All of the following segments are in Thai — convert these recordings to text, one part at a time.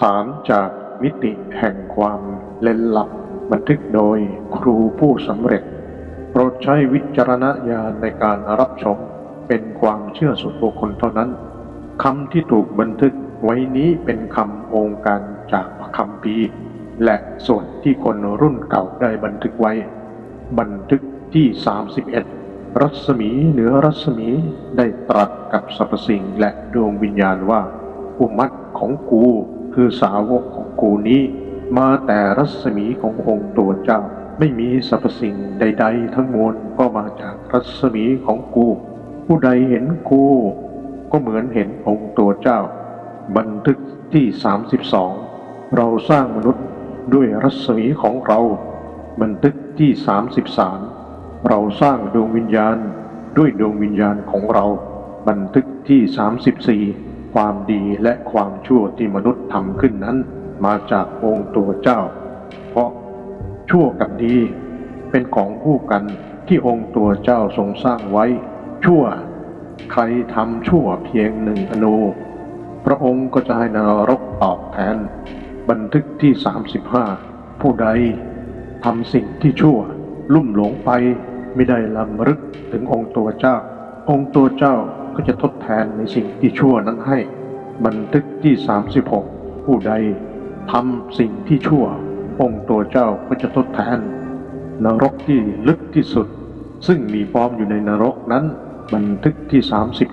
สารจากมิติแห่งความเล่นลับ บันทึกโดยครูผู้สำเร็จ โปรดใช้วิจารณญาณในการรับชม เป็นความเชื่อส่วนบุคคลเท่านั้นคำที่ถูกบันทึกไว้นี้เป็นคำองค์การจากพระคัมภีและส่วนที่คนรุ่นเก่าได้บันทึกไว้ บันทึกที่ 31 รัศมีเหนือรัศมีได้ตรัสกับสรรพสิ่งและดวงวิญญาณว่าอุมัตของกู คือสาวกของกูนี้ มาแต่รัศมีขององค์ตัวเจ้า ไม่มีสรรพสิ่งใด ๆ ทั้งมวลก็มาจากรัศมีของกู ผู้ใดเห็นกู ก็เหมือนเห็นองค์ตัวเจ้า บันทึกที่ 32 เราสร้างมนุษย์ด้วยรัศมีของเรา บันทึกที่ 33 เราสร้างดวงวิญญาณด้วยดวงวิญญาณของเรา บันทึกที่ 34 ความดีและความชั่วที่มนุษย์ทำขึ้นนั้น มาจากองค์ตัวเจ้า เพราะชั่วกับดีเป็นของคู่กันที่องค์ตัวเจ้าทรงสร้างไว้ ชั่ว ใครทำชั่วเพียงหนึ่งอนูพระองค์ก็จะให้นรกตอบแทน บันทึกที่ 35 ผู้ใดทำสิ่งที่ชั่ว ลุ่มหลงไปไม่ได้ลำลึกถึงองค์ตัวเจ้า องค์ตัวเจ้า ก็จะทดแทนในสิ่งที่ชั่วนั้นให้ บันทึกที่ 36 ผู้ใดทำสิ่งที่ชั่ว องค์ตัวเจ้าก็จะทดแทน นรกที่ลึกที่สุด ซึ่งมีปอมอยู่ในนรกนั้น บันทึกที่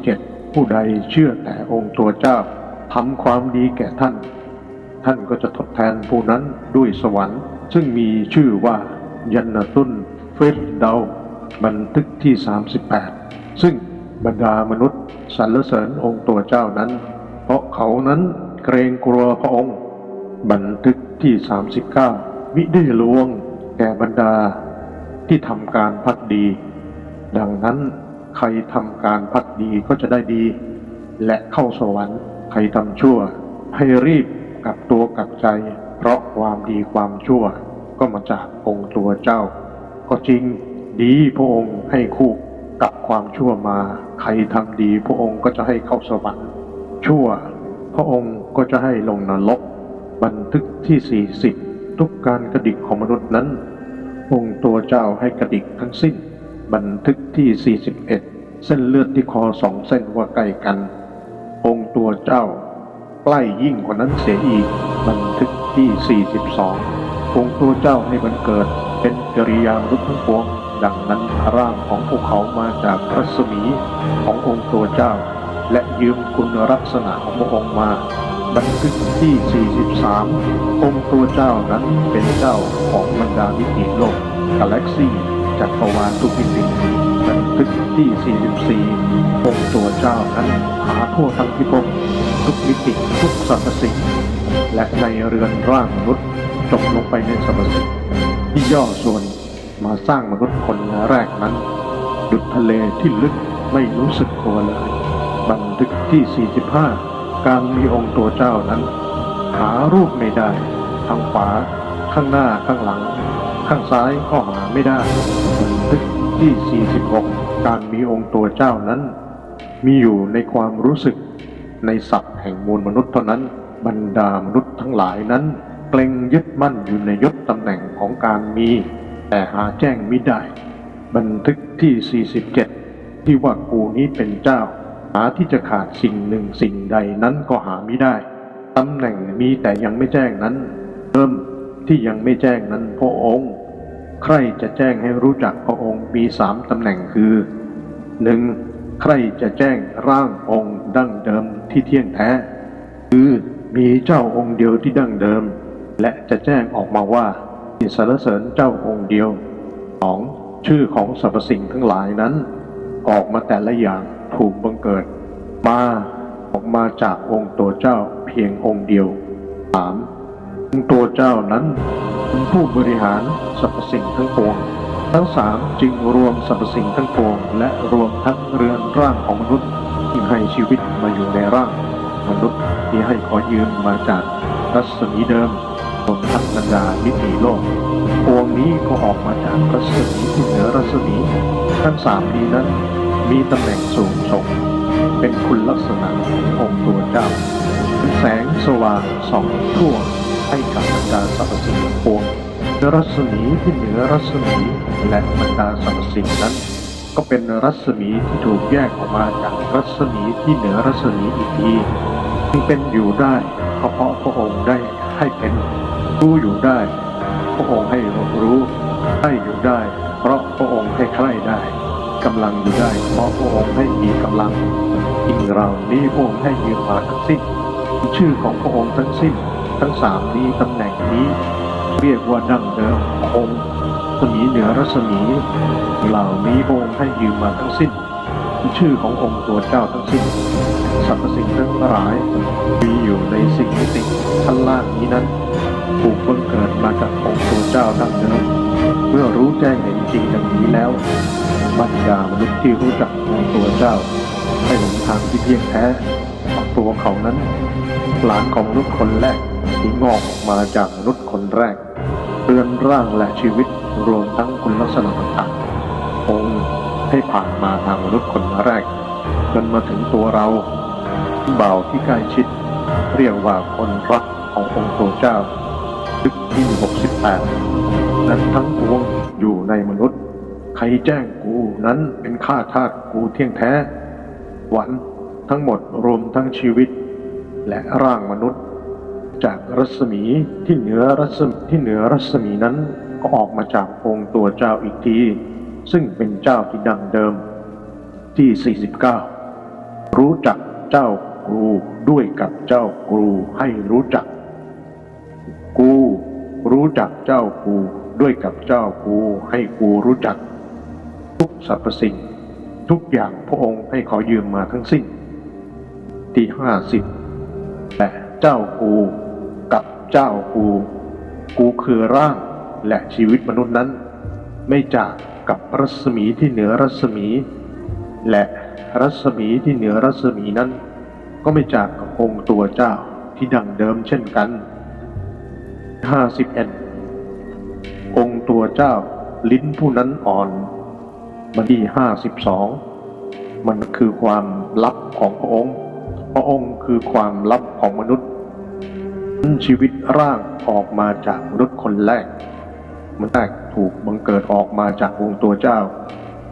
37 ผู้ใดเชื่อแต่องค์ตัวเจ้าทำความดีแก่ท่าน ท่านก็จะทดแทนผู้นั้นด้วยสวรรค์ ซึ่งมีชื่อว่ายันนตุนเฟสเดาบันทึกที่ 38 ซึ่ง บรรดามนุษย์สรรเสริญองค์ตัวเจ้านั้น เพราะเขานั้นเกรงกลัวพระองค์ บันทึกที่ 39วิได้ลวงแก่บรรดาที่ทำการพักดี ดังนั้นใครทำการพักดีก็จะได้ดี และเข้าสวรรค์ใครทำชั่ว ให้รีบกลับตัวกลับใจ เพราะความดีความชั่วก็มาจากองค์ตัวเจ้า ก็จริงดีพระองค์ให้คู่ กับความชั่วมา ใครทำดี พระองค์ก็จะให้เข้าสวรรค์ชั่ว พระองค์ก็จะให้ลงนรก บันทึกที่ 40 ทุกการกระดิกของมนุษย์นั้น องค์ตัวเจ้าให้กระดิกทั้งสิ้น บันทึกที่ 41 เส้นเลือดที่คอสองเส้นว่าใกล้กัน องค์ตัวเจ้าใกล้ยิ่งกว่านั้นเสียอีก บันทึกที่ 42 องค์ตัวเจ้าให้บันเกิดเป็นจริยามนุษย์ทั้งปวง ดังนั้นร่างของพวกเขามาจากรัศมีขององค์ตัวเจ้า และยืมคุณลักษณะของพระองค์มาบันทึกที่ 43 องค์ตัวเจ้านั้นเป็นเจ้าของบรรดามิติโลกกาแล็กซี่จักรวาลทุกมิติบันทึกที่ 44 องค์ตัวเจ้านั้นหาทั่วทั้งพิภพทุกมิติทุกสรรพสิ่งและในเรือนร่างมนุษย์จบลงไปในสรรพสิ่งที่ย่อส่วน มาสร้างมนุษย์คนแรกนั้น ดุจทะเลที่ลึกไม่รู้สึกกลัวเลย บันทึกที่ 45 การมีองค์ตัวเจ้านั้น หารูปไม่ได้ ทางขวา ข้างหน้าข้างหลัง ข้างซ้ายก็หาไม่ได้ บันทึกที่ 46 การมีองค์ตัวเจ้านั้น มีอยู่ในความรู้สึกในศัพท์แห่งมูลมนุษย์เท่านั้น บรรดามนุษย์ทั้งหลายนั้นเกรงยึดมั่นอยู่ในยศตำแหน่งของการมี แต่หาแจ้งมิได้ บันทึกที่ 47 ที่ว่ากูนี้เป็นเจ้า หาที่จะขาดสิ่งหนึ่งสิ่งใดนั้นก็หาไม่ได้ตำแหน่งมีแต่ยังไม่แจ้งนั้น เริ่มที่ยังไม่แจ้งนั้นพระองค์ ใครจะแจ้งให้รู้จักพระองค์มีสามตำแหน่งคือหนึ่งใครจะแจ้งร่างองค์ดั้งเดิมที่เที่ยงแท้ คือมีเจ้าองค์เดียวที่ดั้งเดิม และจะแจ้งออกมาว่า มีสรรเสริญเจ้าองค์เดียวสองชื่อของสรรพสิ่งทั้งหลายนั้น ออกมาแต่ละอย่างถูกบังเกิด มาออกมาจากองค์ตัวเจ้าเพียงองค์เดียวสามองค์ตัวเจ้านั้นเป็นผู้บริหารสรรพสิ่งทั้งปวงทั้งสามจึงรวมสรรพสิ่งทั้งปวงและรวมทั้งเรือนร่างของมนุษย์ที่ให้ชีวิตมาอยู่ในร่างมนุษย์ที่ให้ขอยืมมาจากรัศมีเดิม รวมทั้งบรรดามิติโลกพวงนี้ก็ออกมาจากรัศมีที่เหนือรัศมีทั้งสามนี้นั้นมีตำแหน่งสูงส่ง เป็นคุณลักษณะขององค์ตัวเจ้าแสงสว่างส่องทั่วให้กับบรรดาสรรพสิ่งทั้งปวงรัศมีที่เหนือรัศมีและบรรดาสรรพสิ่งนั้น ก็เป็นรัศมีที่ถูกแยกออกมาจากรัศมีที่เหนือรัศมีอีกทีจึงเป็นอยู่ได้ก็เพราะพระองค์ได้ ให้เป็นรู้อยู่ได้ พระองค์ให้รู้ให้อยู่ได้ เพราะพระองค์ให้ใคร่ได้กำลังอยู่ได้ เพราะพระองค์ให้มีกำลังสิ่งเหล่านี้พระองค์ให้ยืมมาทั้งสิ้น ชื่อของพระองค์ทั้งสิ้น ทั้งสามนี้ตำแหน่งนี้ เรียกว่าดั้งเดิมองค์สมีเหนือรัศมี เหล่านี้พระองค์ให้ยืมมาทั้งสิ้น ชื่อขององค์ตัวเจ้าทั้งสิ้นสรรพสิ่งทั้งหลาย มีอยู่ในสิ่งมิติชั้นล่างนี้นั้นถูกบังเกิดมาจากองค์ตัวเจ้าดั้งเดิมเมื่อรู้แจ้งเห็นจริงดังนี้แล้วบรรดามนุษย์ที่รู้จักองค์ตัวเจ้า ให้หลงทางที่เพียงแท้ตัวเขานั้น หลานของมนุษย์คนแรกที่งอกออกมาจากมนุษย์คนแรกเรือนร่างและชีวิตรวมทั้งคุณลักษณะต่างๆองค์ ให้ผ่านมาทางมนุษย์คนแรก จนมาถึงตัวเราเบาที่ใกล้ชิด เรียกว่าคนรักขององค์ตัวเจ้าลึกที่ 68 นั้นทั้งปวงอยู่ในมนุษย์ ใครแจ้งกูนั้นเป็นข้าทาสกูเที่ยงแท้หวันทั้งหมดรวมทั้งชีวิต และร่างมนุษย์ จากรัศมีที่เหนือรัศมีที่เหนือรัศมีนั้นก็ออกมาจากองค์ตัวเจ้าอีกที ซึ่งเป็นเจ้าที่ดังเดิมที่ 49 รู้จักเจ้ากูด้วยกับเจ้ากูให้รู้จัก กูรู้จักเจ้ากูด้วยกับเจ้ากูให้กูรู้จัก ทุกสรรพสิ่ง ทุกอย่างพระองค์ให้ขอยืมมาทั้งสิ้น ที่ห้าสิบแต่เจ้ากูกับเจ้ากู กูคือร่างและชีวิตมนุษย์นั้น ไม่จาก กับรัศมีที่เหนือรัศมี และรัศมีที่เหนือรัศมีนั้น ก็ไม่จากกับองค์ตัวเจ้าที่ดังเดิมเช่นกันห้าสิบเอ็ดองค์ตัวเจ้าลิ้นผู้นั้นอ่อนมันที่ห้าสิบสองมันคือความลับของพระองค์ พระองค์คือความลับของมนุษย์ ชีวิตร่างออกมาจากมนุษย์คนแรกมันแรก ถูกบังเกิดออกมาจากองค์ตัวเจ้า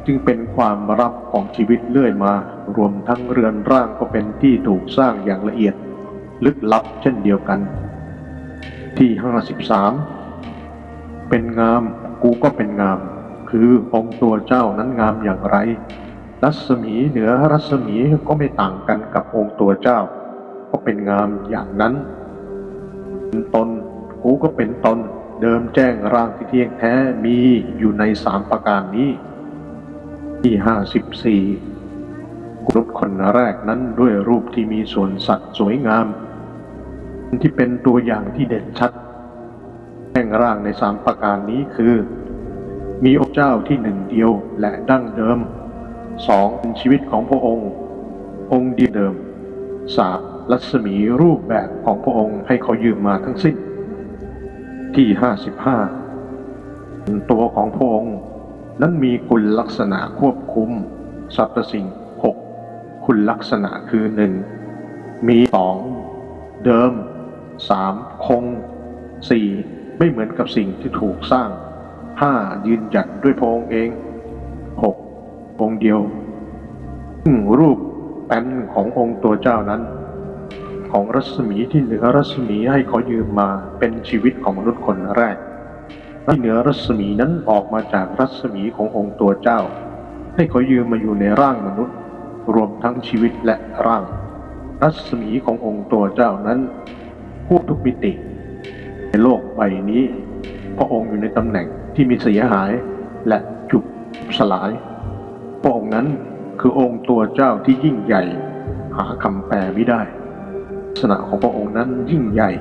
จึงเป็นความลับของชีวิตเรื่อยมา รวมทั้งเรือนร่างก็เป็นที่ถูกสร้างอย่างละเอียด ลึกลับเช่นเดียวกัน ที่ห้าสิบสามเป็นงามกูก็เป็นงาม คือองค์ตัวเจ้านั้นงามอย่างไร รัศมีเหนือรัศมีก็ไม่ต่างกันกับองค์ตัวเจ้า ก็เป็นงามอย่างนั้นเป็นตนกูก็เป็นตน เดิมแจ้งร่างที่เที่ยงแท้มีอยู่ในสามประการนี้ ที่ห้าสิบสี่กุรุษคนแรกนั้นด้วยรูปที่มีส่วนสัตว์สวยงาม ที่เป็นตัวอย่างที่เด่นชัด แห่งร่างในสามประการนี้คือ มีองค์เจ้าที่หนึ่งเดียวและดั้งเดิมสองเป็นชีวิตของพระองค์ องค์เดียวเดิมสามรัศมีรูปแบบของพระองค์ให้เขายืมมาทั้งสิ้น ที่ห้าสิบห้าตัวของพระองค์นั้นมีคุณลักษณะควบคุมสรรพสิ่งหกคุณลักษณะคือหนึ่งมีสองเดิมสามคงสี่ไม่เหมือนกับสิ่งที่ถูกสร้างห้ายืนหยัดด้วยพระองค์เองหกองค์เดียวึ้งรูปแป้นขององค์ตัวเจ้านั้น ของรัศมีที่เหนือรัศมีให้ขายืมมาเป็นชีวิตของมนุษย์คนแรกที่เหนือรัศมีนั้นออกมาจากรัศมีขององค์ตัวเจ้า ให้ขายืมมาอยู่ในร่างมนุษย์ รวมทั้งชีวิตและร่าง รัศมีขององค์ตัวเจ้านั้นพูดทุกมิติ ในโลกใบนี้ พระองค์อยู่ในตำแหน่งที่มีเสียหายและจุบสลาย พระองค์นั้นคือองค์ตัวเจ้าที่ยิ่งใหญ่ หาคำแปลไม่ได้ ษณะของพระองค์นั้นยิ่งใหญ่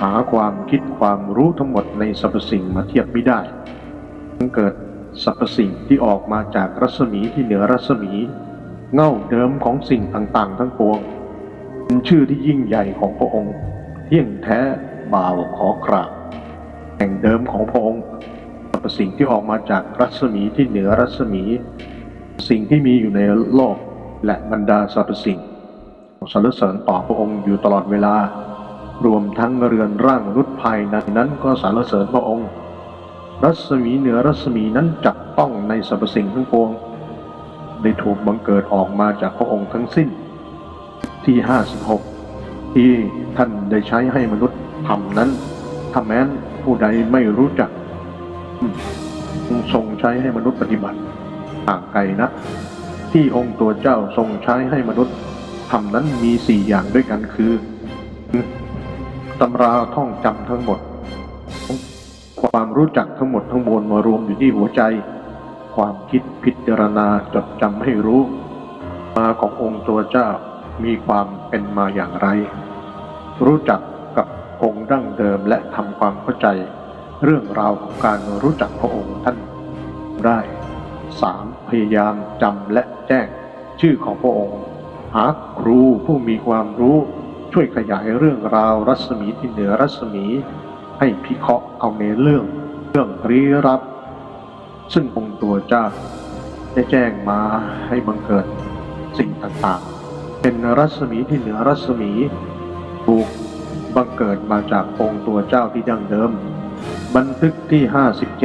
หาความคิดความรู้ทั้งหมดในสรรพสิ่งมาเทียบไม่ได้จึงเกิดสรรพสิ่งที่ออกมาจากรัศมีที่เหนือรัศมี เง่าเดิมของสิ่งต่างๆ ทั้งปวงเป็นชื่อที่ยิ่งใหญ่ของพระองค์ เที่ยงแท้บ่าวขอกราบแห่งเดิมของพระองค์สรรพสิ่งที่ออกมาจากรัศมีที่เหนือรัศมี สิ่งที่มีอยู่ในโลกและบรรดาสรรพสิ่ง สรรเสริญต่อพระองค์อยู่ตลอดเวลา รวมทั้งเรือนร่างมนุษย์ภายในนั้นก็สรรเสริญพระองค์ รัศมีเหนือรัศมีนั้นจับต้องในสรรพสิ่งทั้งปวง ได้ถูกบังเกิดออกมาจากพระองค์ทั้งสิ้น ที่ 56 ที่ท่านได้ใช้ให้มนุษย์ทำนั้นถ้าแม้นผู้ใดไม่รู้จักทรงใช้ให้มนุษย์ปฏิบัติห่างไกลนะ ที่องค์ตัวเจ้าทรงใช้ให้มนุษย์ ทำนั้นมีสี่อย่างด้วยกันคือตำราท่องจำทั้งหมด ความรู้จักทั้งหมดทั้งมวลมารวมอยู่ที่หัวใจ ความคิดพิจารณาจดจำให้รู้ มาขององค์ตัวเจ้ามีความเป็นมาอย่างไร รู้จักกับองค์ดั้งเดิมและทำความเข้าใจ เรื่องราวของการรู้จักพระองค์ท่านได้ 3. พยายามจำและแจ้งชื่อของพระองค์ หาครูผู้มีความรู้ช่วยขยายเรื่องราวรัศมีที่เหนือรัศมี ให้พิเคราะห์เอาในเรื่องเรื่องลี้ลับ ซึ่งองค์ตัวเจ้าได้แจ้งมาให้บังเกิดสิ่งต่างๆ เป็นรัศมีที่เหนือรัศมีถูกบังเกิดมาจากองค์ตัวเจ้าที่ดั้งเดิม บันทึกที่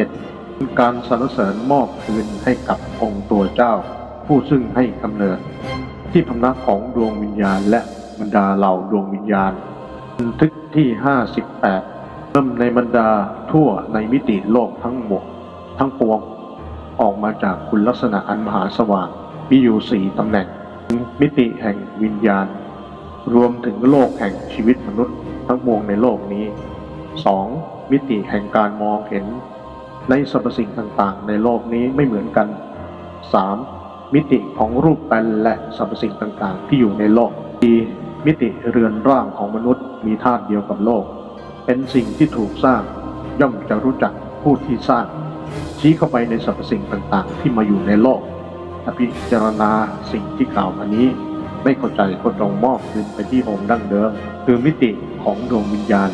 57การสรรเสริญมอบคืนให้กับองค์ตัวเจ้า ผู้ซึ่งให้กำเนิด ที่พำนักของดวงวิญญาณและบรรดาเหล่าดวงวิญญาณบันทึกที่ 58เริ่มในบรรดาทั่วในมิติโลกทั้งหมดทั้งปวง ออกมาจากคุณลักษณะอันมหาสว่างมีอยู่สี่ตำแหน่ง มิติแห่งวิญญาณ รวมถึงโลกแห่งชีวิตมนุษย์ทั้งมวงในโลกนี้ 2. มิติแห่งการมองเห็น ในสรรพสิ่งต่างๆ ในโลกนี้ไม่เหมือนกัน 3. มิติของรูปแปลนและสรรพสิ่งต่างๆ ที่อยู่ในโลก 4. มิติเรือนร่างของมนุษย์มีธาตุเดียวกับโลก เป็นสิ่งที่ถูกสร้าง ย่อมจะรู้จักผู้ที่สร้าง ชี้เข้าไปในสรรพสิ่งต่างๆ ที่มาอยู่ในโลกถ้าพิจารณาสิ่งที่กล่าวมานี้ ไม่เข้าใจก็จงมอบคืนไปที่องค์ดั้งเดิม คือมิติของดวงวิญญาณ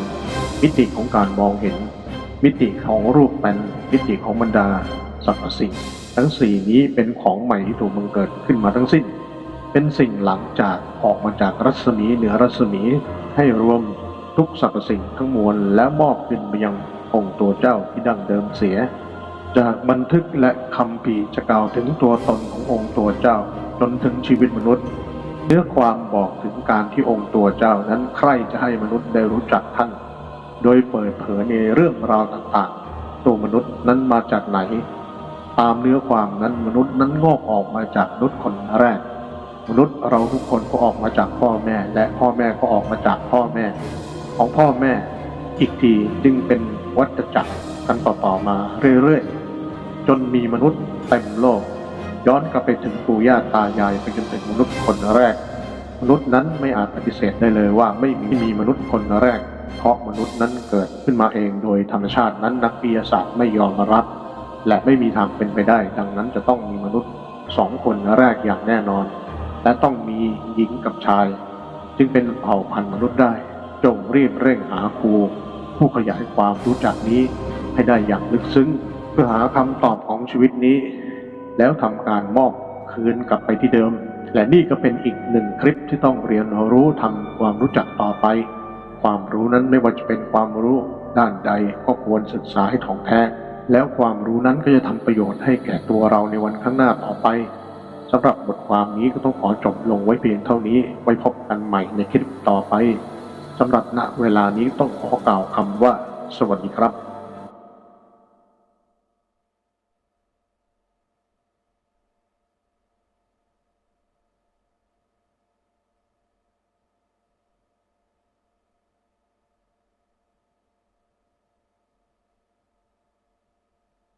มิติของการมองเห็น มิติของรูปแปนมิติของบรรดาสรรพสิ่ง ทั้งสี่นี้เป็นของใหม่ที่ถูกบังเกิดขึ้นมาทั้งสิ้น เป็นสิ่งหลังจากออกมาจากรัศมีเหนือรัศมีให้รวมทุกสรรพสิ่งทั้งมวลและมอบขึ้นไปยังองค์ตัวเจ้าที่ดั้งเดิมเสีย จากบันทึกและคำพีจะกล่าวถึงตัวตนขององค์ตัวเจ้าจนถึงชีวิตมนุษย์ เนื้อความบอกถึงการที่องค์ตัวเจ้านั้นใครจะให้มนุษย์ได้รู้จักท่าน โดยเปิดเผยในเรื่องราวต่างๆ ตัวมนุษย์นั้นมาจากไหน ตามเนื้อความนั้นมนุษย์นั้นงอกออกมาจากมนุษย์คนแรก มนุษย์เราทุกคนก็ออกมาจากพ่อแม่ และพ่อแม่ก็ออกมาจากพ่อแม่ ของพ่อแม่อีกทีจึงเป็นวัฏจักรกันต่อๆมาเรื่อยๆ จนมีมนุษย์เต็มโลก ย้อนกลับไปถึงปู่ย่าตายายไปจนถึงมนุษย์คนแรก มนุษย์นั้นไม่อาจปฏิเสธได้เลยว่าไม่มีมีมนุษย์คนแรก เพราะมนุษย์นั้นเกิดขึ้นมาเองโดยธรรมชาตินั้นนักวิทยาศาสตร์ไม่ยอมรับ และไม่มีทางเป็นไปได้ ดังนั้นจะต้องมีมนุษย์สองคนแรกอย่างแน่นอน และต้องมีหญิงกับชาย จึงเป็นเผ่าพันธุ์มนุษย์ได้ จงรีบเร่งหาครูผู้ขยายความรู้จักนี้ให้ได้อย่างลึกซึ้ง เพื่อหาคำตอบของชีวิตนี้ แล้วทำการมอบคืนกลับไปที่เดิม และนี่ก็เป็นอีกหนึ่งคลิปที่ต้องเรียนรู้ทำความรู้จักต่อไป ความรู้นั้นไม่ว่าจะเป็นความรู้ด้านใดก็ควรศึกษาให้ถ่องแท้ แล้วความรู้นั้นก็จะทำประโยชน์ให้แก่ตัวเราในวันข้างหน้าต่อไปสำหรับบทความนี้ก็ต้องขอจบลงไว้เพียงเท่านี้ ไว้พบกันใหม่ในคลิปต่อไปสำหรับณเวลานี้ต้องขอกล่าวคำว่า สวัสดีครับ